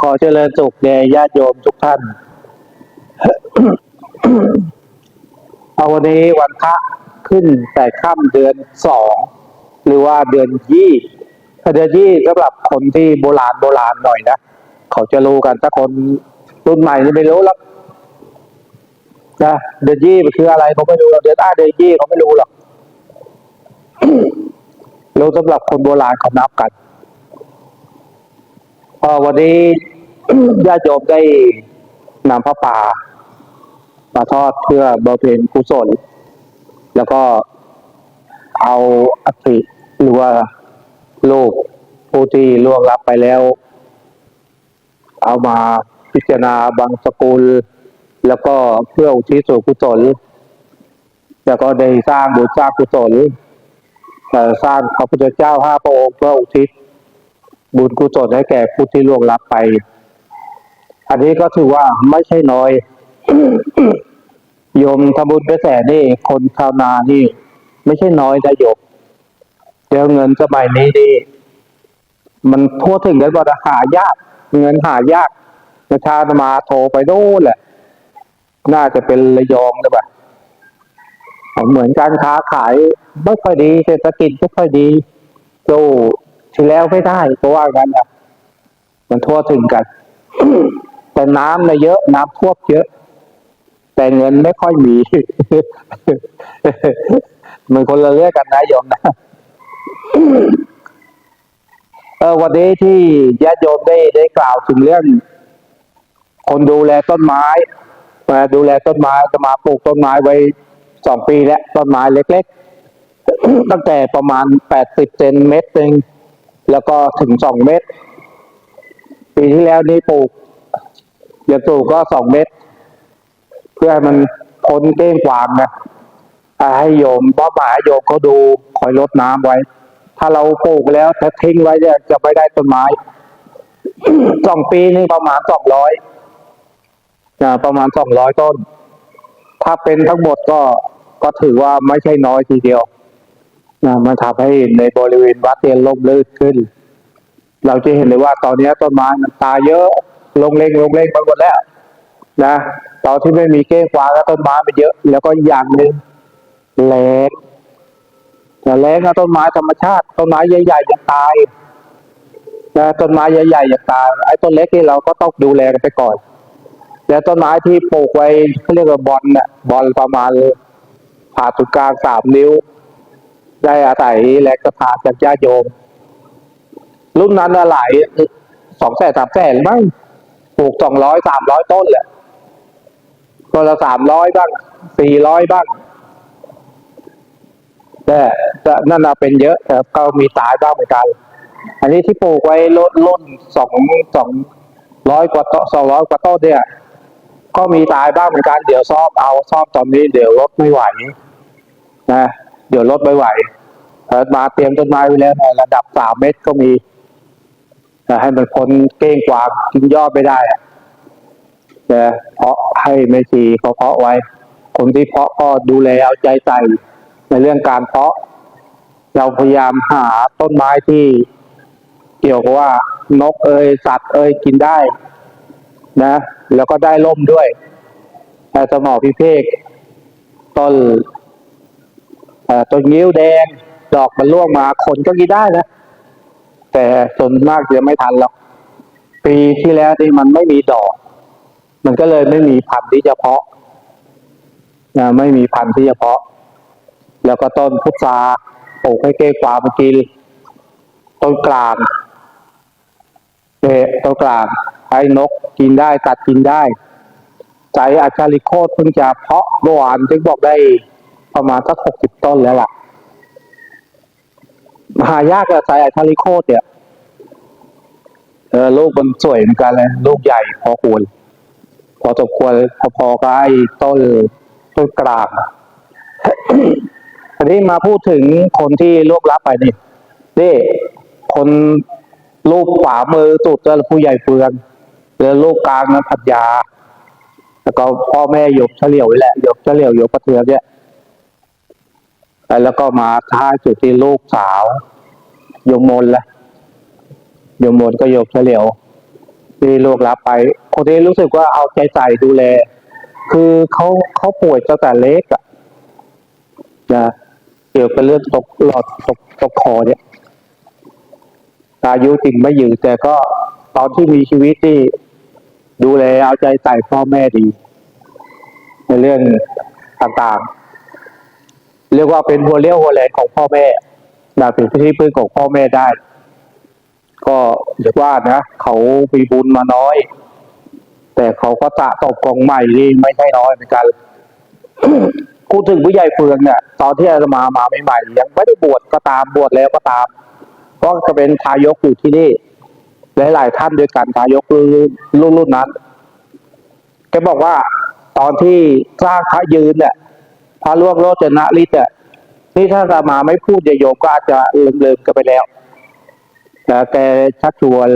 ขอเจริญสุขแด่ญาติโยมทุกท่าน เอาวันนี้วันพระขึ้นแต่ค่ำเดือนสองหรือว่าเดือนยี่เดือนยี่สำหรับคนที่โบราณโบราณหน่อยนะเขาจะรู้กันถ้าคนรุ่นใหม่นี่ไม่รู้หรอกนะเดือนยี่มันคืออะไรเขาไม่รู้หรอกเดือนอ้าเดือนยี่เขาไม่รู้หรอกรู้สำหรับคนโบราณเขานับกัน พอวันนี้ญาติโยมได้นำพระป่า มาทอดเพื่อบำเพ็ญกุศล แล้วก็เอาอัฐิหรือว่าลูกผู้ที่ล่วงลับไปแล้ว เอามาพิจารณาบางสกุล แล้วก็เพื่ออุทิศส่วนกุศล แล้วก็ได้สร้างบุญสร้างกุศลสร้างพระพุทธเจ้าห้าพระองค์เพื่ออุทิศ บุญกุศลให้แก่ผู้ที่ล่วงลับไป อันนี้ก็ถือว่าไม่ใช่น้อยโยมทำบุญไปแสนนี่คนชาวนานี่ ไม่ใช่น้อยนะโยมเดี๋ยวเงินสมัยนี้นี่มันทั่วถึงกันว่าหายาก เงินหายากประชาธมาโทรไปโน่นแหละ น่าจะเป็นระยองหรือเปล่าเหมือนการค้าขายไม่ค่อยดีเศรษฐกิจไม่ค่อยดีสู้ ที่แล้วไม่ได้เพราะว่ากันอะมันทั่วถึงกัน แต่น้ำเนี่ยเยอะ น้ำท่วมเยอะ แต่เงินไม่ค่อยมี มันคนละเรื่องกันนะโยมนะเออวันนี้ที่ญาติโยมได้ได้กล่าวถึงเรื่อง คนดูแลต้นไม้มาดูแลต้นไม้จะมาปลูกต้นไม้ไว้สองปีแล้วต้นไม้เล็ก ๆ ตั้งแต่ประมาณแปดสิบเซนเมตรหนึ่ง แล้วก็ถึงสองเมตร ปีที่แล้วนี่ปลูกอย่าปลูกก็สองเมตร เพื่อให้มันพ้นเก้งกวางนะให้โยมป้าหมายโยมเขาดูคอยลดน้ำไว้ ถ้าเราปลูกแล้วถ้าทิ้งไว้เนี่ยจะไม่ได้ต้นไม้สองปีนี่ประมาณสองร้อยประมาณสองร้อยต้น ถ้าเป็นทั้งหมดก็ก็ถือว่าไม่ใช่น้อยทีเดียว นะมันทำให้ในบริเวณวัดเนี่ยร่มรื่นขึ้น เราจะเห็นเลยว่าตอนนี้ต้นไม้มันตายเยอะ ลงเล็งลงเล็งไปหมดแล้ว นะตอนที่ไม่มีเก้งกวางแล้วต้นไม้มันเยอะ แล้วก็อย่างหนึ่งแรงแต่แรงกับต้นไม้ธรรมชาติ ต้นไม้ใหญ่ๆยังตายนะต้นไม้ใหญ่ๆยังตายไอ้ต้นเล็กนี่เราก็ต้องดูแลกันไปก่อน แล้วต้นไม้ที่ปลูกไว้เขาเรียกว่าบอลน่ะบอลประมาณผ่าศูนย์กลางสามนิ้ว ได้อาศัยแรงกระทานจากญาติโยม รุ่นนั้นน่ะหลายสองแสนสามแสนมั้งปลูกสองร้อยสามร้อยต้นแหละก็ละสามร้อยบ้างสี่ร้อยบ้างแต่นั่นเป็นเยอะแต่ก็มีตายบ้างเหมือนกัน อันนี้ที่ปลูกไว้รุ่นรุ่นสองสองร้อยกว่าต้นสองร้อยกว่าต้นเนี่ย ก็มีตายบ้างเหมือนกัน เดี๋ยวซ่อมเอาซ่อมตอนนี้เดี๋ยวรถไม่ไหวนะ เดี๋ยวรถไม่ไหวเออมาเตรียมต้นไม้ไว้แล้วในระดับสามเมตรก็มีแต่ให้มันพ้นเก้งกวางกินยอดไม่ได้อะเพาะให้ไม่ชีเขาเพาะไว้ คนที่เพาะก็ดูแลเอาใจใส่ในเรื่องการเพาะ เราพยายามหาต้นไม้ที่เกี่ยวกับว่านกเอยสัตว์เอยกินได้ นะ แล้วก็ได้ร่มด้วยแต่สมอพิเภกต้น ต้นงิ้วแดง ดอกมันร่วงมาคนก็กินได้นะแต่ส่วนมากจะไม่ทันหรอกปีที่แล้วนี่มันไม่มีดอก มันก็เลยไม่มีพันธุ์ที่จะเพาะนะไม่มีพันธุ์ที่จะเพาะ แล้วก็ต้นพุทราปลูกให้เก้กวามากินต้นกลางเอะต้นกลางให้นกกินได้ตัดกินได้ใจอาชาลิโคตเพิ่งจะเพาะเมื่อวานจึงบอกได้ ประมาณสักหกสิบต้นแล้วล่ะ หายากอะสายไอาชาลิโคตเนี่ยเออลูกมันสวยเหมือนกันเลยลูกใหญ่พอควรพอสมควรพอๆกับไอ้ต้นต้นกลางทีนี้มาพูดถึงคนที่ล่วงลับไปนี่นี่คนลูกขวามือสุดก็ผู้ใหญ่เฟืองแล้วลูกกลางนั้นพัทยา แล้วก็พ่อแม่ยกเฉลียวนี่แหละยกเฉลียวยกประเทืองเนี่ย แล้วก็มาท้ายสุดที่ลูกสาวยมมนละยมมนก็ยกเฉลียวที่ล่วงลับไป คนนี้รู้สึกว่าเอาใจใส่ดูแล คือเขาเขาป่วยตั้งแต่เล็กอะนะเกี่ยวกับเรื่องตกหลอดตกตกคอเนี่ยอายุจริงไม่ยืนแต่ก็ตอนที่มีชีวิตที่ดูแลเอาใจใส่พ่อแม่ดี ในเรื่องต่างๆ เรียกว่าเป็นหัวเลี้ยวหัวแรงของพ่อแม่นะเป็นที่พึ่งของพ่อแม่ได้ ก็เรียกว่านะเขามีบุญมาน้อย แต่เขาก็สะสมกองใหม่นี่ไม่ใช่น้อยเหมือนกันพูดถึงผู้ใหญ่เฟืองเนี่ยตอนที่อาตมามาใหม่ๆยังไม่ได้บวชก็ตามบวชแล้วก็ตามก็จะเป็นทายกอยู่ที่นี่หลายๆท่านด้วยกันทายกรุ่นรุ่นนั้นแกบอกว่าตอนที่สร้างพระยืนเนี่ย พระล่วงโลจนะฤทธิ์เนี่ถ้าอามาไม่พูดเยียวโยมก็อาจจะลืมๆกันไปแล้วแต่แกชักชวน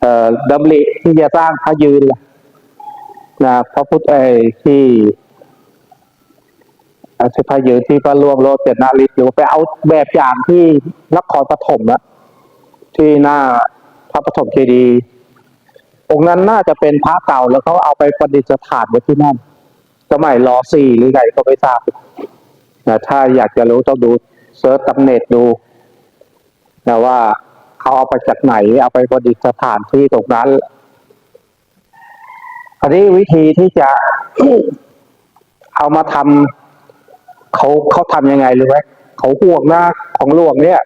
เอ่อดำริที่จะสร้างพระยืนนะพระพุทธเอยที่อาชีพระยืนที่พระล่วงโลจนะฤทธิ์หรือไปเอาแบบอย่างที่นครปฐมอะที่หน้าพระปฐมเจดีย์องค์นั้นน่าจะเป็นพระเก่าแล้วเขาเอาไปประดิษฐานไว้ที่นั่น สมัยรอสี่หรือไงก็ไม่ทราบนะถ้าอยากจะรู้ต้องดูเซิร์ชตำเน็ตดูนะว่าเขาเอาไปจากไหน เอาไปประดิษฐานที่ตรงนั้นอันนี้วิธีที่จะเอามาทำเขาเขาทำยังไงรู้ไหมเขาห่วงหน้าของหลวงเนี่ย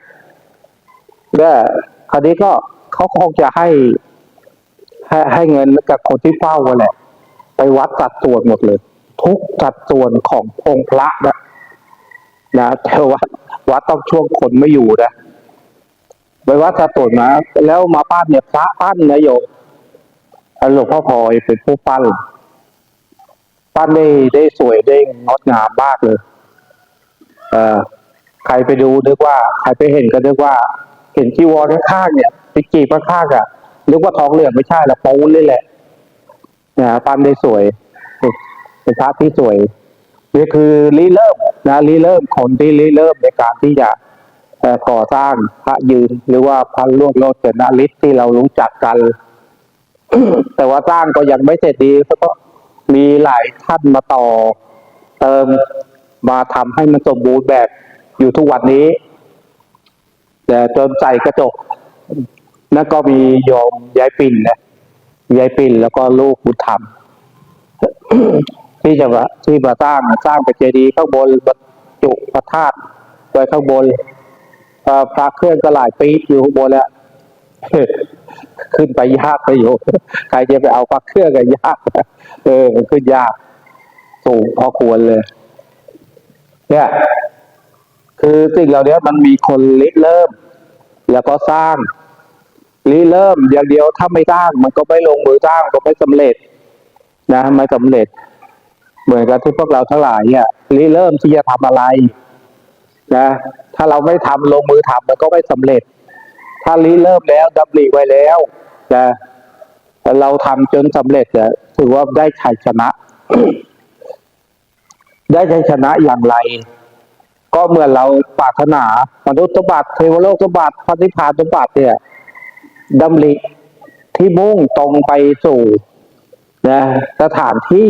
ก็คราวนี้ก็เขาคงจะให้ให้ให้เงินกับคนที่เฝ้ากันแหละ ไปวัดสัดส่วนหมดเลย ทุกสัดส่วนขององค์พระนะนะแต่ว่าวัดต้องช่วงคนไม่อยู่นะไปวัดสัดส่วนมาแล้วมาปั้นเนี่ยพระปั้นนะโยมหลวงพ่อพลอยเป็นผู้ปั้นปั้นได้ได้สวยได้งดงามมากเลยเอ่อใครไปดูนึกว่า ใครไปเห็นก็นึกว่า เห็นจีวรข้างเนี่ยไปจีบข้างอะนึกว่าทองเหลืองไม่ใช่ละปูนเลยแหละนะปั้นได้สวย เป็นพระที่สวยนี่คือริเริ่มนะริเริ่มคนที่ริเริ่มในการที่จะก่อสร้างพระยืนหรือว่าพระล่วงโลดเจนาฤทธิ์ที่เรารู้จักกัน แต่ว่าสร้างก็ยังไม่เสร็จดีเพราะก็มีหลายท่านมาต่อ เติมมาทำให้มันสมบูรณ์แบบอยู่ทุกวันนี้ แต่จนใส่กระจกนั่นก็มีโยมยายปิ่นนะยายปิ่นแล้วก็ลูกบุญธรรม ที่จะว่าที่มาสร้างสร้างเป็นเจดีย์ข้างบนบรรจุพระธาตุไว้ข้างบนพระเครื่องก็หลายปีอยู่ข้างบนแล้วขึ้นไปยากไปอยู่ใครจะไปเอาพระเครื่องก็ยากเออขึ้นยากสูงพอควรเลย เนี่ย คือสิ่งเหล่านี้มันมีคนริเริ่ม แล้วก็สร้างริเริ่มอย่างเดียวถ้าไม่สร้าง มันก็ไม่ลงมือสร้างก็ไม่สำเร็จ นะไม่สำเร็จ เหมือนกับที่พวกเราทั้งหลายเนี่ยริเริ่มที่จะทำอะไรนะถ้าเราไม่ทำลงมือทำมันก็ไม่สำเร็จ ถ้าริเริ่มแล้วดำริไว้แล้วนะเราทำจนสำเร็จเนี่ยถือว่าได้ชัยชนะ ได้ชัยชนะอย่างไร ก็เมื่อเราปรารถนามนุษย์สมบัติเทวโลกสมบัติพระนิพพานสมบัติเนี่ยดำริที่มุ่งตรงไปสู่นะสถานที่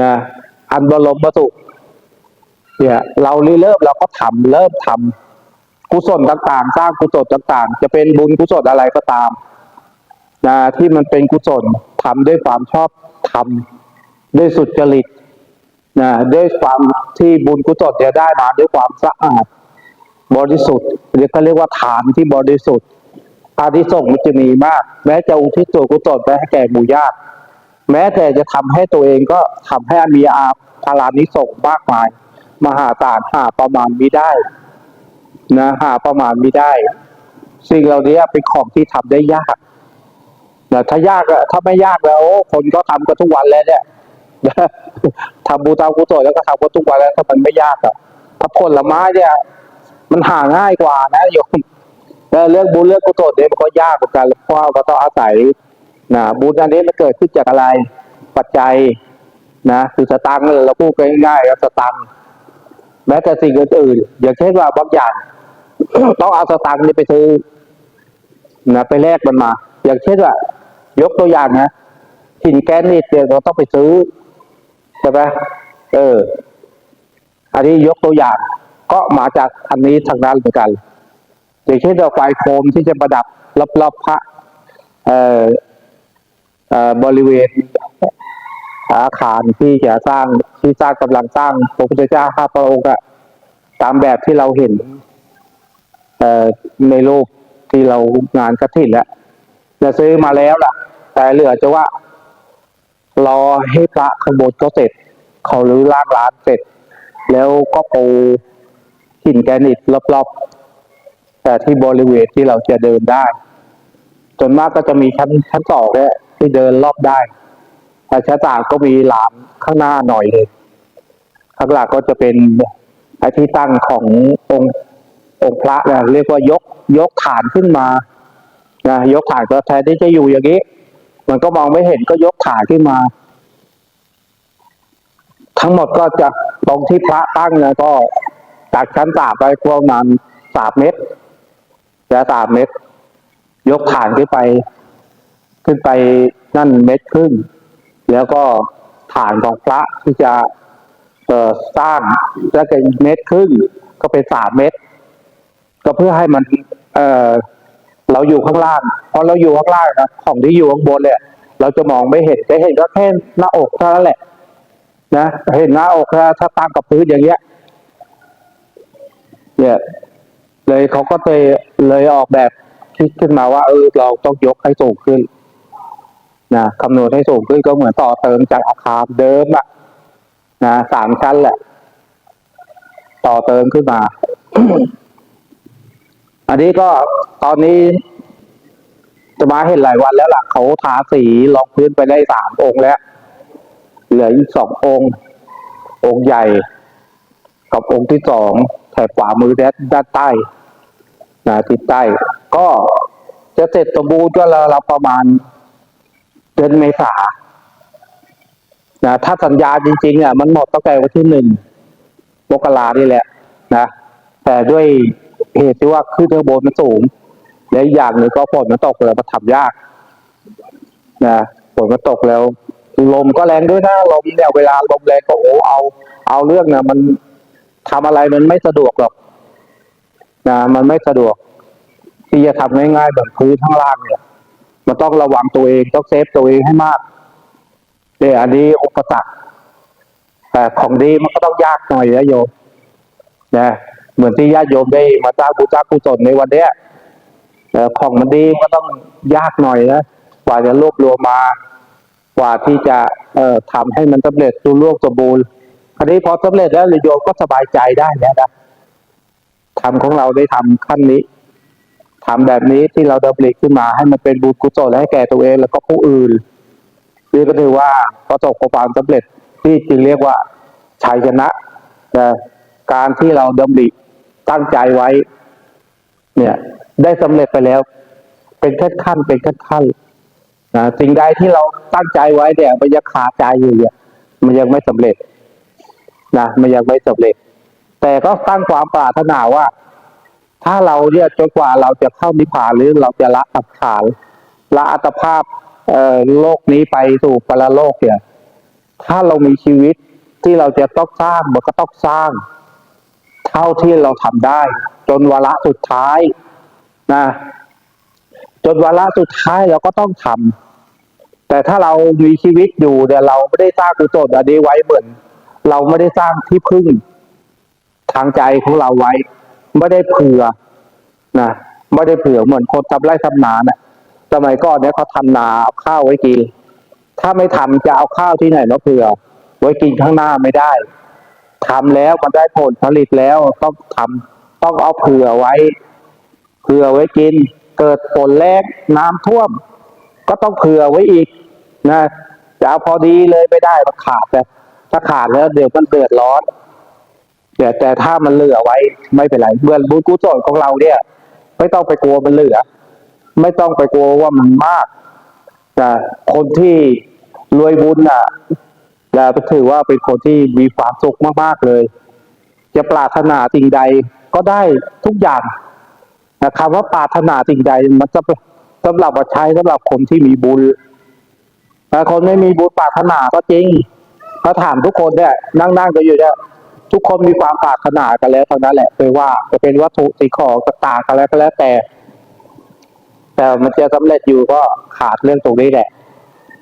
นะอันบรมสุเนี่ยเราเริ่มเราก็ทำเริ่มทำกุศลต่างๆ สร้างกุศลต่างๆ จะเป็นบุญกุศลอะไรก็ตามนะที่มันเป็นกุศลทำด้วยความชอบทำด้วยสุจริตนะด้วยความที่บุญกุศลจะได้มาด้วยความสะอาดบริสุทธิ์เรียกเขาเรียกว่าฐานที่บริสุทธิ์อานิสงส์มันจะมีมาก แม้จะอุทิศส่วนกุศลไปให้แก่หมู่ญาติ แม้แต่จะทำให้ตัวเองก็ทำให้มีอาภารานิสงมากมาย มหาศาลหาประมาณมิได้ นะหาประมาณมิได้ สิ่งเหล่านี้เป็นของที่ทำได้ยากนะถ้ายากอะถ้าไม่ยากแล้วคนก็ทำกันทุกวันแล้วเนี่ยทำบูตากุศลแล้วก็ทำกันทุกวันแล้วถ้ามันไม่ยากอะถ้าผลไม้เนี่ย มันหาง่ายกว่านะโยมเรื่องบุญเรื่องกุศลเนี่ยมันก็ยากเหมือนกันเพราะว่าก็ต้องอาศัย นะบุญอันนี้มันเกิดขึ้นจากอะไรปัจจัยนะคือสตังค์เลยเราพูดง่ายๆก็สตังค์แม้แต่สิ่งอื่นๆอย่างเช่นว่าบางอย่างต้องเอาสตังค์นี่ไปซื้อนะไปแลกมันมา อย่างเช่นว่ายกตัวอย่างนะหินแกรนิตเนี่ยเราต้องไปซื้อใช่ไหมเออ อันนี้ยกตัวอย่าง ก็มาจากอันนี้ทางนั้นเหมือนกัน อย่างเช่นเราไฟโคมที่จะประดับรอบๆพระเอ่อเอ่อ บริเวณอาคารที่จะสร้างที่สร้างกำลังสร้างพระพุทธเจ้าข้าพระองค์อะตามแบบที่เราเห็นเอ่อในรูปที่เรางานกระถิ่นแล้วจะซื้อมาแล้วล่ะ แต่เหลือจะว่า รอให้พระข้างบนก็เสร็จ เขารื้อร่างร้านเสร็จ แล้วก็ปูหินแกรนิตรอบๆแต่ที่บริเวณที่เราจะเดินได้ส่วนมากก็จะมีชั้นชั้นสองเนี่ย ที่เดินรอบได้แต่ชั้นสาก็มีหลามข้างหน้าหน่อยเลยข้างหลังก็จะเป็นไอที่ตั้งขององค์องค์พระเนี่ยเรียกว่ายกยกฐานขึ้นมานะยกฐานก็แทนที่จะอยู่อย่างนี้ มันก็มองไม่เห็นก็ยกฐานขึ้นมา ทั้งหมดก็จะตรงที่พระตั้งนะก็จากชั้นสามไปประมาณสามเมตรจะสามเมตร ยกฐานขึ้นไป ขึ้นไปนั่นเมตรครึ่ง แล้วก็ฐานของพระที่จะเอ่อสร้างแล้วก็อีกเมตรครึ่ง ก็เป็นสามเมตรก็เพื่อให้มัน เอ่อเราอยู่ข้างล่างพอเราอยู่ข้างล่างนะของที่อยู่ข้างบนเนี่ยเราจะมองไม่เห็นจะเห็นก็แค่หน้าอกเท่านั้นแหละ นะเห็นหน้าอกถ้าถ้าตั้งกับพื้นอย่างเงี้ย เนี่ย เลยเขาก็เลยเลยออกแบบคิดขึ้นมาว่าเออเราต้องยกให้สูงขึ้น นะคำนวณให้สูงขึ้นก็เหมือนต่อเติมจากอาคารเดิมอะนะสามชั้นแหละ ต่อเติมขึ้นมา อันนี้ก็ตอนนี้จะมาเห็นหลายวันแล้วล่ะเขาทาสีรองพื้นไปได้สามองค์แล้ว เหลืออีกสององค์ องค์ใหญ่ กับองค์ที่สองแถบขวามือด้านด้านใต้นะทิศใต้ ก็จะเสร็จสมบูรณ์ก็ราเราประมาณ เดือนเมษานะถ้าสัญญาจริงๆอะมันหมดตั้งแต่วันที่หนึ่งมกรานี่แหละ นะ แต่ด้วยเหตุที่ว่าขึ้นข้างบนมันสูง และอีกอย่างหนึ่งก็ฝนมันตกแล้วมันทำยาก นะฝนมันตกแล้ว ลมก็แรงด้วยนะลมเนี่ยเวลาลมแรงก็โอ้เอา เอาเรื่องนะมันทำอะไรมันไม่สะดวกหรอกนะมันไม่สะดวกที่จะทำง่ายๆแบบพื้นข้างล่างเนี่ย มันต้องระวังตัวเองต้องเซฟตัวเองให้มากเนี่ยอันนี้อุปสรรคแต่ของดีมันก็ต้องยากหน่อยนะโยมนะเหมือนที่ญาติโยมได้มาสร้างบูชากุศลในวันเนี้ยของมันดีมันก็ต้องยากหน่อยนะกว่าจะรวบรวมมา กว่าที่จะเอ่อทำให้มันสำเร็จรุ่ร่วงสมบูรณ์คราวนี้พอสำเร็จแล้วโยมก็สบายใจได้แล้วนะทำของเราได้ทำขั้นนี้ ทำแบบนี้ที่เราดำริขึ้นมาให้มันเป็นบุญกุศลให้แก่ตัวเองแล้วก็ผู้อื่นนี่ก็ถือว่าประสบความสำเร็จที่จึงเรียกว่าชัยชนะนะการที่เราดำริตั้งใจไว้ เนี่ย ได้สำเร็จไปแล้ว เป็นขั้นขั้นเป็นขั้นขั้นนะสิ่งใดที่เราตั้งใจไว้เนี่ยมันยังขาดใจอยู่เนี่ยมันยังไม่สำเร็จนะมันยังไม่สำเร็จ แต่ก็ตั้งความปรารถนาว่า ถ้าเราเนี่ยจนกว่าเราจะเข้านิพพานหรือเราจะละอัตถานละอัตภาพเอ่อโลกนี้ไปสู่ปรโลกเนี่ย ถ้าเรามีชีวิตที่เราจะต้องสร้างมันก็ต้องสร้าง เท่าที่เราทำได้ จนวาระสุดท้ายนะจนวาระสุดท้ายเราก็ต้องทำแต่ถ้าเรามีชีวิตอยู่เนี่ยเราไม่ได้สร้างกุศลอันนี้ไว้เหมือน เราไม่ได้สร้างที่พึ่งทางใจของเราไว้ ไม่ได้เผื่อนะไม่ได้เผื่อเหมือนคนทำไร่ทำนาน่ะสมัยก่อนเนี่ยเขาทำนาเอาข้าวไว้กิน ถ้าไม่ทำจะเอาข้าวที่ไหนมาเผื่อ ไว้กินข้างหน้าไม่ได้ทำแล้วมันได้ผลผลิตแล้วต้องทำต้องเอาเผื่อไว้ เผื่อไว้กิน เกิดฝนแรงน้ำท่วม ก็ต้องเผื่อไว้อีกนะจะเอาพอดีเลยไม่ได้มันขาดแต่ถ้าขาดแล้วเดี๋ยวมันเดือดร้อน เดี๋ยแต่ถ้ามันเหลือไว้ไม่เป็นไรเมื่อบุญกุศลของเราเนี่ย ไม่ต้องไปกลัวมันเหลือ ไม่ต้องไปกลัวว่ามันมากแต่คนที่รวยบุญอะแล้วถือว่าเป็นคนที่มีความสุขมากๆเลย จะปรารถนาสิ่งใดก็ได้ทุกอย่างนะคำว่าปรารถนาสิ่งใดมันจะสสำหรับว่าใช้สำหรับคนที่มีบุญแต่คนไม่มีบุญปรารถนาก็จริงถ้าถามทุกคนเนี่ยนั่งนั่งกันอยู่เนี่ย ทุกคนมีความปรารถนากันแล้วเท่านั้นแหละไม่ว่าจะเป็นวัตถุสิ่งของต่างๆกันแล้วก็แล้วแต่ แต่มันจะสำเร็จอยู่ก็ขาดเรื่องตรงนี้แหละ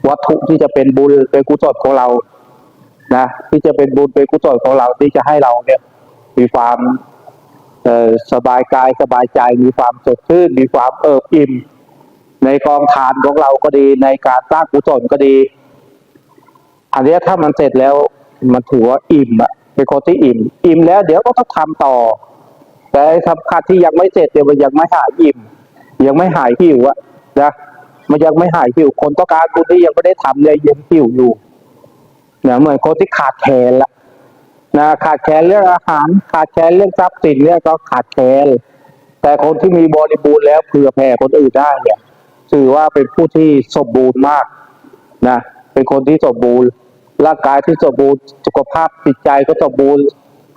วัตถุที่จะเป็นบุญเป็นกุศลของเรานะที่จะเป็นบุญเป็นกุศลของเราที่จะให้เราเนี่ย มีความเออสบายกายสบายใจมีความสดชื่นมีความเอิบอิ่ม ในกองทานของเราก็ดีในการสร้างกุศลก็ดี อันนี้ถ้ามันเสร็จแล้วมันถือว่าอิ่มอะ เป็นคนที่อิ่ม อิ่มแล้วเดี๋ยวก็ต้องทำต่อ แต่ไอ้สำคัญที่ยังไม่เสร็จเดี๋ยวมันยังไม่หายอิ่ม ยังไม่หายหิวอะนะมันยังไม่หายหิวคนต้องการบุญที่ยังไม่ได้ทำเลยยังหิวอยู่เนี่ยเหมือนคนที่ขาดแคลนละนะขาดแคลนเรื่องอาหาร ขาดแคลนเรื่องทรัพย์สินเนี่ยก็ขาดแคลนแต่คนที่มีบริบูรณ์แล้วเผื่อแผ่คนอื่นได้เนี่ยถือว่าเป็นผู้ที่สมบูรณ์มากนะเป็นคนที่สมบูรณ์ร่างกายที่สมบูรณ์ ขภาพจิตใจก็สมบูรณ์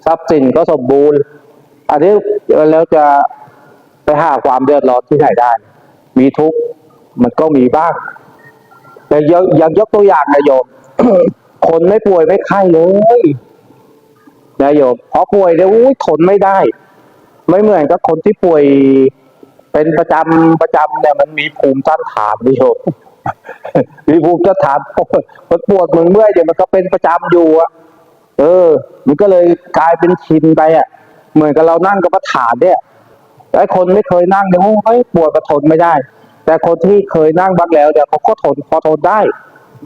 ทรัพย์สินก็สมบูรณ์ อันนี้แล้วจะไปหาความเดือดร้อนที่ไหนได้ มีทุกข์มันก็มีบ้างแต่ยยังยกตัวอย่างนะโยม คนไม่ป่วยไม่ไข้เลยนะโยมพอป่วยเนี่ยอุ้ยทนไม่ได้ ไม่เหมือนกับคนที่ป่วยเป็นประจำประจำเนี่ยมันมีภูมิต้านทานนะโยมมีภูมิต้านทานมันปวดมึงเมื่อยเดี๋ยวมันก็เป็นประจำอยู่อะ เออ มันก็เลยกลายเป็นชินไปอะ เหมือนกับเรานั่งกับประฐานเนี่ยไอ้คนไม่เคยนั่งเนี่ยโอ้ยปวดก็ทนไม่ได้ แต่คนที่เคยนั่งบ้างแล้วเนี่ยเขาก็ทนพอทนได้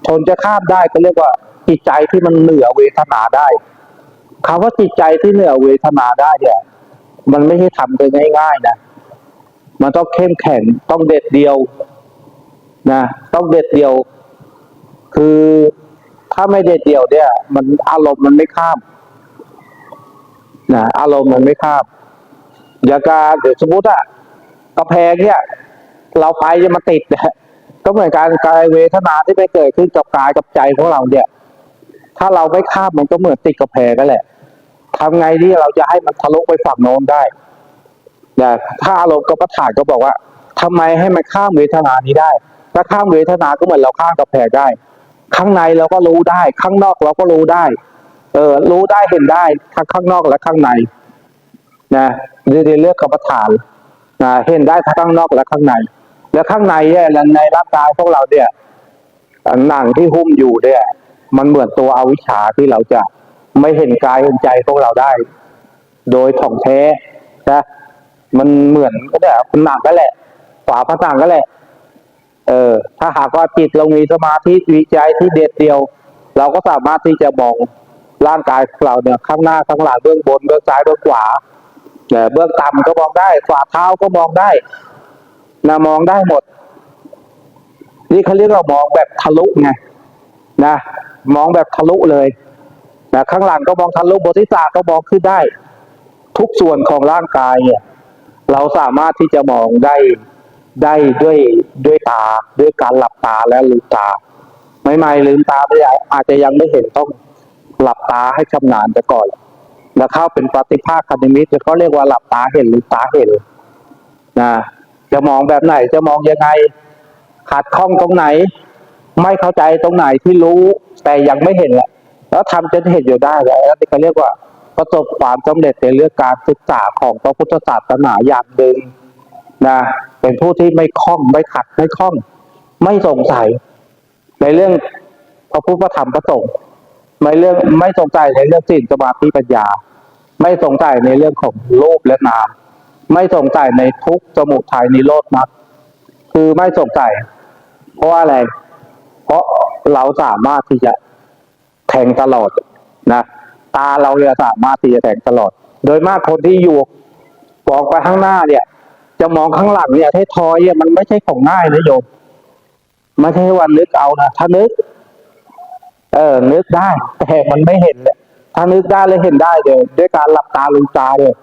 ทนจะข้ามได้ก็เรียกว่าจิตใจที่มันเหนือเวทนาได้คำว่าจิตใจที่เหนือเวทนาได้เนี่ย มันไม่ใช่ทำได้ง่ายๆนะมันต้องเข้มแข็งต้องเด็ดเดียวนะต้องเด็ดเดียว คือ ถ้าไม่เด็ดเดียวเนี่ย มันอารมณ์มันไม่ข้ามนะอารมณ์มันไม่ข้ามอย่างการเดี๋ยวสมมติอะกระแพงเนี่ย เราไปจะมาติดนี่ยก็เหมือนการกายเวทนาที่ไปเกิดขึ้นกับกายกับใจของเราเนี่ย ถ้าเราไม่ข้ามมันก็เหมือนติดกระแพงกันแหละทำไงที่เราจะให้มันทะลุไปฝั่งโน้นได้เนี่ยถ้าอารมณ์ก็ประถานก็บอกว่าทำไมให้มันข้ามเวทนานี้ได้ ถ้าข้ามเวทนาก็เหมือนเราข้ามกระแพงได้ ข้างในเราก็รู้ได้ ข้างนอกเราก็รู้ได้ เออ รู้ได้เห็นได้ทั้งข้างนอกและข้างในนะหรือในเรื่องกรรมฐานนะเห็นได้ทั้งข้างนอกและข้างใน แล้วข้างในเนี่ยในร่างกายของเราเนี่ยหนังที่หุ้มอยู่เนี่ย มันเหมือนตัวอวิชชาที่เราจะไม่เห็นกายเห็นใจของเราได้ โดยถ่องแท้นะมันเหมือนก็ได้มันหนักก็แหละฝาผนังก็แหละ เออถ้าหากว่าจิตเรามีสมาธิวิจัยที่เด็ดเดียว เราก็สามารถที่จะมองร่างกายของเราเนี่ยข้างหน้าข้างหลังเบื้องบนเบื้องซ้ายเบื้องขวาเอ่อเบื้องต่ำก็มองได้ฝ่าเท้าก็มองได้นะมองได้หมด นี่เขาเรียกว่ามองแบบทะลุไงนะมองแบบทะลุเลยนะข้างหลังก็มองทะลุบนทิศาก็มองขึ้นได้ ทุกส่วนของร่างกายเนี่ยเราสามารถที่จะมองได้ ได้ด้วยด้วยตาด้วยการหลับตาและลืมตาใหม่ๆลืมตาไม่ได้อาจจะยังไม่เห็นต้องหลับตาให้ชำนาญไปก่อน แล้วเข้าเป็นปฏิภาคคณิมิตเขาเรียกว่าหลับตาเห็นหรือตาเห็นนะจะมองแบบไหนจะมองยังไงขาดข้องตรงไหน ไม่เข้าใจตรงไหนที่รู้แต่ยังไม่เห็นแหละแล้วทำจนเห็นอยู่ได้แล้วนี่เขาเรียกว่าประสบความสำเร็จในเรื่องการศึกษาของพระพุทธศาสนาอย่างหนึ่ง นะเป็นผู้ที่ไม่คล่องไม่ขัดไม่คล่อง ไม่สงสัย ในเรื่องพระพุทธธรรมพระสงฆ์ไม่เรื่องไม่สงสัยในเรื่องสิ่สมาธิปัญญา ไม่สงสัยในเรื่องของโลภและนาม ไม่สงสัยในทุกสมุทัยนิโรธมรรคคือไม่สงสัยเพราะอะไร เพราะเราสามารถที่จะแทงตลอดนะตาเราเนี่ยสามารถที่จะแทงตลอด โดยมากคนที่อยู่บอกไปข้างหน้าเนี่ย จะมองข้างหลังเนี่ยให้ทอยเนี่ยมันไม่ใช่ของง่ายนะโยมไม่ใช่วันนึกเอานะถ้านึก เออ นึกได้แต่มันไม่เห็นเลยถ้านึกได้เลยเห็นได้เลยด้วยการหลับตาลืมตาเลย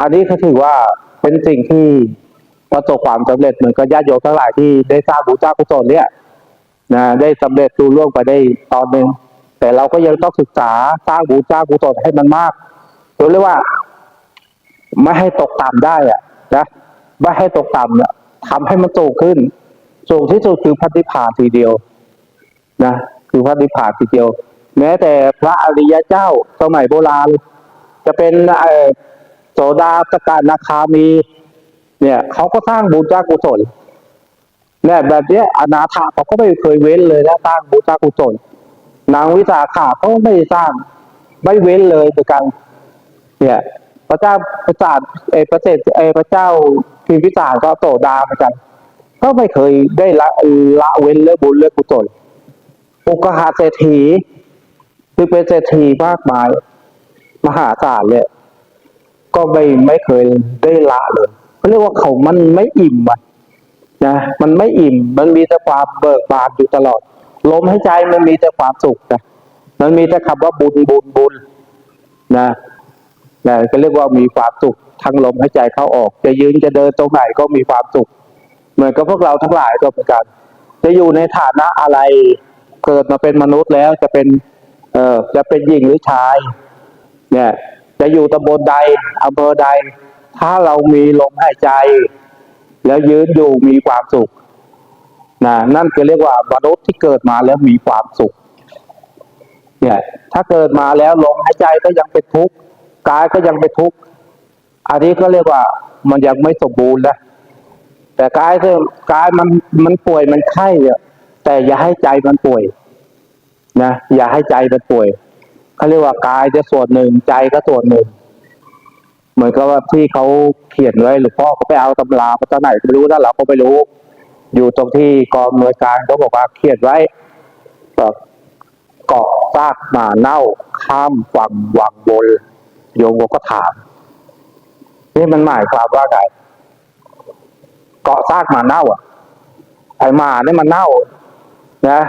อันนี้ก็ถือว่าเป็นสิ่งที่ประสบความสำเร็จเหมือนกับญาติโยมทั้งหลายที่ได้สร้างบูชากุศลเนี่ยนะได้สำเร็จดูล่วงไปได้ตอนหนึ่งแต่เราก็ยังต้องศึกษาสร้างบูชากุศลให้มันมากโดยเรียกว่า ไม่ให้ตกต่ำได้อะนะ ไม่ให้ตกต่ำเนี่ยทำให้มันสูงขึ้น สูงที่สุดคือพระนิพพานทีเดียว นะ คือพระนิพพานทีเดียว แม้แต่พระอริยเจ้าสมัยโบราณ จะเป็นโสดาสกานาคามี เนี่ยเขาก็สร้างบุญสร้างกุศลเนี่ยแบบเนี้ยอนาถาเขาก็ไม่เคยเว้นเลยนะสร้างบุญสร้างกุศลนางวิสาขาเขาก็ไม่สร้างไม่เว้นเลยเหมือนกัน เนี่ย พระเจ้าพระจาเอพระเศษเอพระเจ้า พิมพิสารก็โสดาเหมือนกัน ก็ไม่เคยได้ละละเว้นเรื่องบุญเรื่องกุศลอุกหาเศรษฐีคือเป็นเศรษฐีมากมาย มหาศาลเนี่ยก็ไม่ไม่เคยได้ละเลยเขาเรียกว่าเขามันไม่อิ่มอะนะมันไม่อิ่ม มันมีแต่ความเบิกบานอยู่ตลอดลมหายใจมันมีแต่ความสุขนะมันมีแต่คำว่าบุญบุญบุญนะนะก็เรียกว่ามีความสุข ทั้งลมหายใจเข้าออก จะยืนจะเดินตรงไหนก็มีความสุข เหมือนกับพวกเราทั้งหลายก็เหมือนกัน จะอยู่ในฐานะอะไรเกิดมาเป็นมนุษย์แล้วจะเป็นเอ่อจะเป็นหญิงหรือชาย เนี่ย จะอยู่ตำบลใดอำเภอใด ถ้าเรามีลมหายใจ แล้วยืนอยู่มีความสุขนะนั่นคือเรียกว่ามนุษย์ที่เกิดมาแล้วมีความสุข เนี่ย ถ้าเกิดมาแล้วลมหายใจก็ยังเป็นทุกข์กายก็ยังเป็นทุกข์ อันนี้ก็เรียกว่ามันยังไม่สมบูรณ์นะแต่กายเนี่ยกายมันมันป่วยมันไข่แต่อย่าให้ใจมันป่วยนะอย่าให้ใจมันป่วยเขาเรียกว่ากายจะส่วนหนึ่งใจก็ส่วนหนึ่ง เหมือนกับว่าที่เขาเขียนไว้หรือพ่อเขาไปเอาตำรามาจากไหนไม่รู้นะเราก็ไม่รู้ อยู่ตรงที่กองหน่วยการเขาบอกว่าเขียนไว้ก็เกาะซากหมาเน่าข้ามฝั่งวังบนโยมก็ถาม นี่มันหมายความว่าไงเกาะซากหมาเน่าอะไอหมาเนี่ยมันเน่า นะ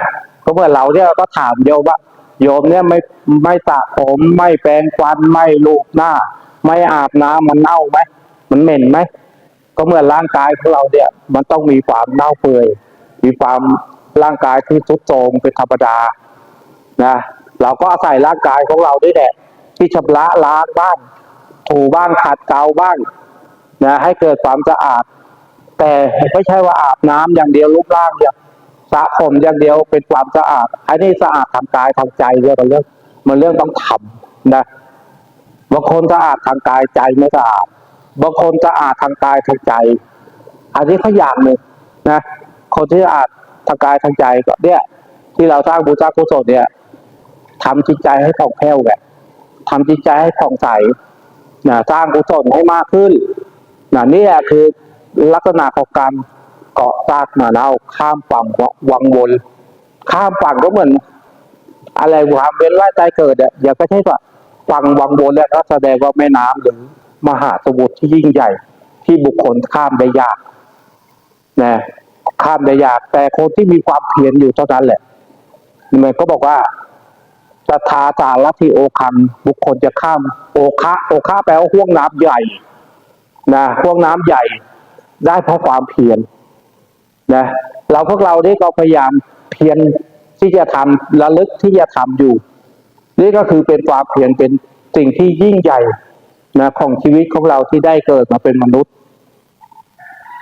ก็เมื่อเราเนี่ยก็ถามโยมว่าโยมเนี่ยไม่ไม่สระผมไม่แปรงฟันไม่ลูบหน้า ไม่อาบน้ำมันเน่าไหมมันเหม็นไหมก็เมื่อร่างกายของเราเนี่ย มันต้องมีความเน่าเปื่อยมีความร่างกายที่ทุดโทรมเป็นธรรมดานะเราก็อาศัยร่างกายของเราด้วยแหละที่ชำระล้างบ้าง ถูบ้างขัดเกลาบ้างนะให้เกิดความสะอาด แต่ไม่ใช่ว่าอาบน้ำอย่างเดียวรูปร่างอย่างสระผมอย่างเดียวเป็นความสะอาดอันนี้สะอาดทางกายทางใจเรื่องมันเรื่องมันเรื่องต้องทำนะบางคนสะอาดทางกายใจไม่สะอาดบางคนสะอาดทางกายทางใจ อันนี้เขาอย่างหนึ่งนะคนที่สะอาดทางกายทางใจก็เนี่ยที่เราสร้างบูชากุศลเนี่ยทำจิตใจให้ผ่องแผ้วแบบทำจิตใจให้ผ่องใส นะสร้างกุศลให้มากขึ้นนะนี่คือลักษณะของการเกาะซากมาเน่าข้ามฝั่งวังวนข้ามฝั่งก็เหมือน อะไรความเว้นว่ายใจเกิดอะอย่าก็ใช่ว่าฝั่งวังวนแล้วแสดงว่าแม่น้ำหรือมหาสมุทรที่ยิ่งใหญ่ ที่บุคคลข้ามได้ยากนะข้ามได้ยากแต่คนที่มีความเพียรอยู่เท่านั้นแหละมันก็บอกว่า ตถาจารัติโอคันบุคคลจะข้ามโอคะโอคะแปลว่าห่วงน้ำใหญ่นะห่วงน้ำใหญ่ ได้เพราะความเพียรนะเราพวกเราได้ก็พยายามเพียรที่จะทำระลึกที่จะทำอยู่ นี่ก็คือเป็นความเพียรเป็นสิ่งที่ยิ่งใหญ่นะของชีวิตของเราที่ได้เกิดมาเป็นมนุษย์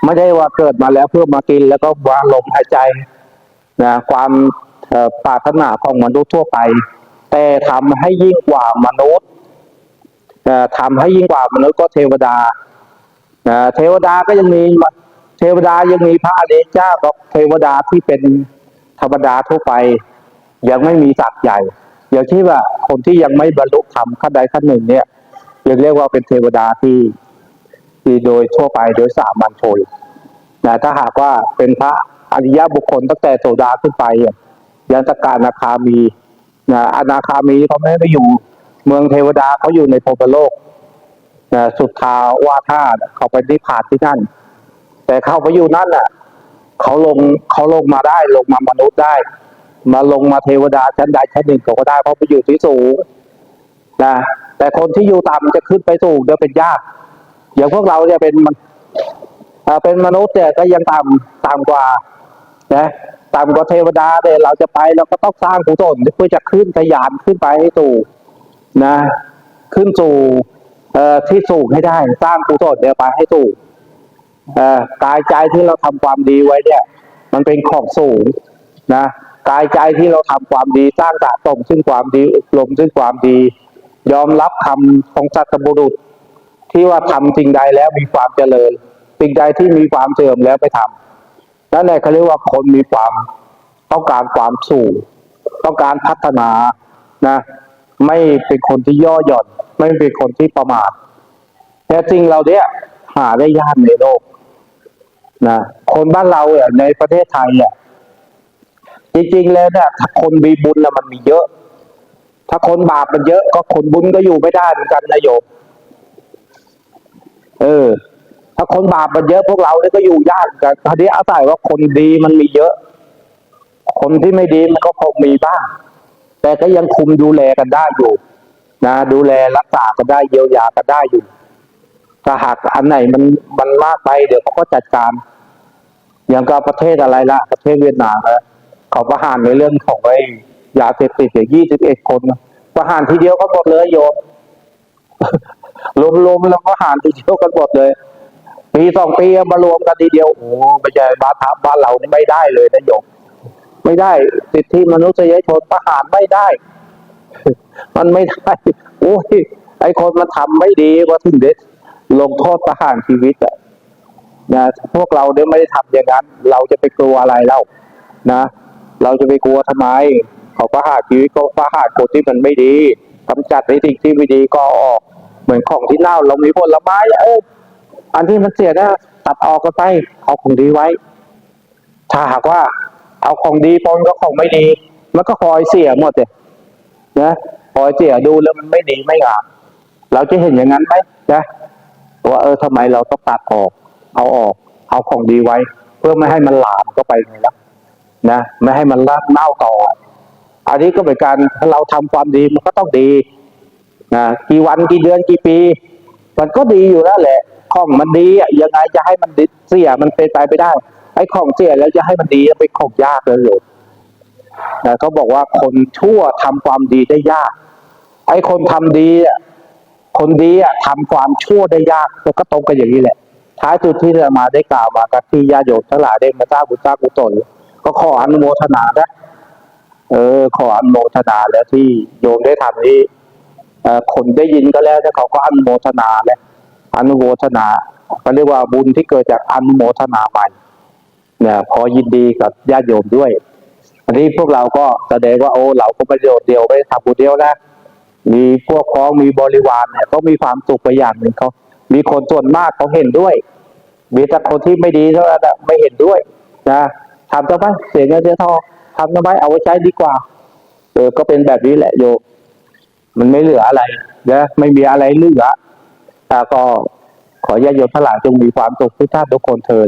ไม่ได้ว่าเกิดมาแล้วเพื่อมากินแล้วก็วางลมหายใจนะความเอ่อปรารถนาของมนุษย์ทั่วไป แต่ทำให้ยิ่งกว่ามนุษย์เอ่อทำให้ยิ่งกว่ามนุษย์ก็เทวดาเทวดาก็ยังมีเทวดายังมีพระอริยเจ้ากับเทวดาที่เป็นธรรมดาทั่วไป ยังไม่มีศักดิ์ใหญ่ อย่างที่ว่าคนที่ยังไม่บรรลุธรรมขั้นใดขั้นหนึ่งเนี่ยยังเรียกว่าเป็นเทวดาที่ที่โดยทั่วไปโดยสามัญชนนะถ้าหากว่าเป็นพระอริยบุคคลตั้งแต่โสดาขึ้นไป ยันตการนาคามี นะอนาคามีเขาไม่ได้อยู่เมืองเทวดาเขาอยู่ในภพโลกนะสุดทาวาท่าเขาไปนิพพานที่นั่น แต่เข้าไปอยู่นั่นน่ะเขาลงเขาลงมาได้ลงมามนุษย์ได้ มาลงมาเทวดาชั้นใดชั้นหนึ่งเขาก็ได้เพราะไปอยู่ที่สูงนะแต่คนที่อยู่ต่ำจะขึ้นไปสูงเดี๋ยวเป็นยากอย่างพวกเราเนี่ยเป็นมันเอ่อเป็นมนุษย์เนี่ยก็ยังต่ำต่ำกว่า นะต่ำกว่าเทวดาเนี่ยเราจะไปเราก็ต้องสร้างกุศลเพื่อจะขึ้นทยานขึ้นไปให้สูงนะ ขึ้นสู่เอ่อที่สูงให้ได้ สร้างกุศลเนี่ยไปให้สูงเอ่อกายใจที่เราทำความดีไว้เนี่ย มันเป็นของสูงนะกายใจที่เราทำความดีสร้างสะสมซึ่งความดีอบรมซึ่งความดี ยอมรับคำของสัตบุรุษ ที่ว่าทำสิ่งใดแล้วมีความเจริญสิ่งใดที่มีความเสื่อมแล้วไปทำ นั่นแหละเขาเรียกว่าคนมีความต้องการความสูงต้องการพัฒนานะ ไม่เป็นคนที่ย่อหย่อน ไม่เป็นคนที่ประมาทแต่จริงเราเนี่ยหาได้ยากในโลกนะคนบ้านเราเนี่ยในประเทศไทยเนี่ยจริงๆแล้วเนี่ยถ้าคนมีบุญนะมันมีเยอะ ถ้าคนบาปมันเยอะ ก็คนบุญก็อยู่ไม่ได้เหมือนกันนะโยมเออ ถ้าคนบาปมันเยอะพวกเราเนี่ยก็อยู่ยากกันทีนี้อาศัยว่าคนดีมันมีเยอะ คนที่ไม่ดีมันก็คงมีบ้าง แต่ก็ยังคุมดูแลกันได้อยู่ นะ ดูแลรักษากันได้เยียวยากันได้อยู่ถ้าหากอันไหนมันมันมากไปเดี๋ยวเขาก็จัดการ อย่างกับประเทศอะไรละประเทศเวียดนามนะเขาประหารในเรื่องของไอ้ยาเสพติดอย่างยี่สิบเอ็ดคนประหารทีเดียวก็หมดเลยโยมรวมๆแล้วประหารทีเดียวกันหมดเลย ปีสองปีมารวมกันทีเดียวโอ้ไม่ใช่บ้านทับบ้านเรานี่ไม่ได้เลยนะโยมไม่ได้สิทธิมนุษยชนประหารไม่ได้ มันไม่ได้โอ้ยไอคนมันทำไม่ดีว่าถึงเด็ดลงโทษประหารชีวิตอะนะพวกเราเนี่ยไม่ได้ทำอย่างนั้น เราจะไปกลัวอะไรเล่านะ เราจะไปกลัวทำไมเขาประหารชีวิตก็ประหารคนที่มันไม่ดีกำจัดในสิ่งที่ไม่ดีก็เอออก เหมือนของที่เน่าเรามีผลไม้เออ อันที่มันเสียนะตัดออกก็ไปเอาของดีไว้ ถ้าหากว่า เอาของดีปนก็ของไม่ดี มันก็คอยเสียหมดเลยนะคอยเสียดูแล้วมันไม่ดีไม่งามเราจะเห็นอย่างนั้นไหมนะว่าเออทำไมเราต้องตัดออก เอาออก เอาของดีไว้ เพื่อไม่ให้มันหลามเข้าไปไงล่ะนะไม่ให้มันลาบเน่าต่อ อันนี้ก็เป็นการถ้าเราทำความดีมันก็ต้องดีนะกี่วันกี่เดือนกี่ปี มันก็ดีอยู่แล้วแหละ ของมันดีอะยังไงจะให้มันดิเสียมันเป็นไปไม่ได้ ไอ้ของเสียแล้วจะให้มันดีเป็นของยากเลยโยนะเขาบอกว่าคนชั่วทำความดีได้ยาก ไอ้คนทำดีอะคนดีอะทำความชั่วได้ยากแล้วก็ตรงกันอย่างนี้แหละ ท้ายสุดที่จะมาได้กล่าวมากับที่ญาโยมทั้งหลายได้มาสร้างบุญสร้างกุศลก็ขออนุโมทนานะเออ ขออนุโมทนาแล้วที่โยมได้ทำนี้ออคนได้ยินก็แล้วแต่เขาก็อนุโมทนาแล้ว อนุโมทนาก็เรียกว่าบุญที่เกิดจากอนุโมทนาใหม่เนี่ยพอยินดีกับญาติโยมด้วย อันนี้พวกเราก็แสดงว่าโอ้เราก็ไม่ได้โดดเดียวไม่ทำคนเดียวนะมีพวกพ้องมีบริวารเนี่ยก็มีความสุขไปอย่างหนึ่งเขามีคนส่วนมากเขาเห็นด้วย มีแต่คนที่ไม่ดีเท่านั้นไม่เห็นด้วยนะทำทำไมเสียเงินเสียทองทำทำไมเอาไว้ใช้ดีกว่าเออก็เป็นแบบนี้แหละโยมมันไม่เหลืออะไรนะไม่มีอะไรเหลือ ก็ขอญาติโยมทั้งหลายจงมีความสุขทุกท่านทุกคนเทิด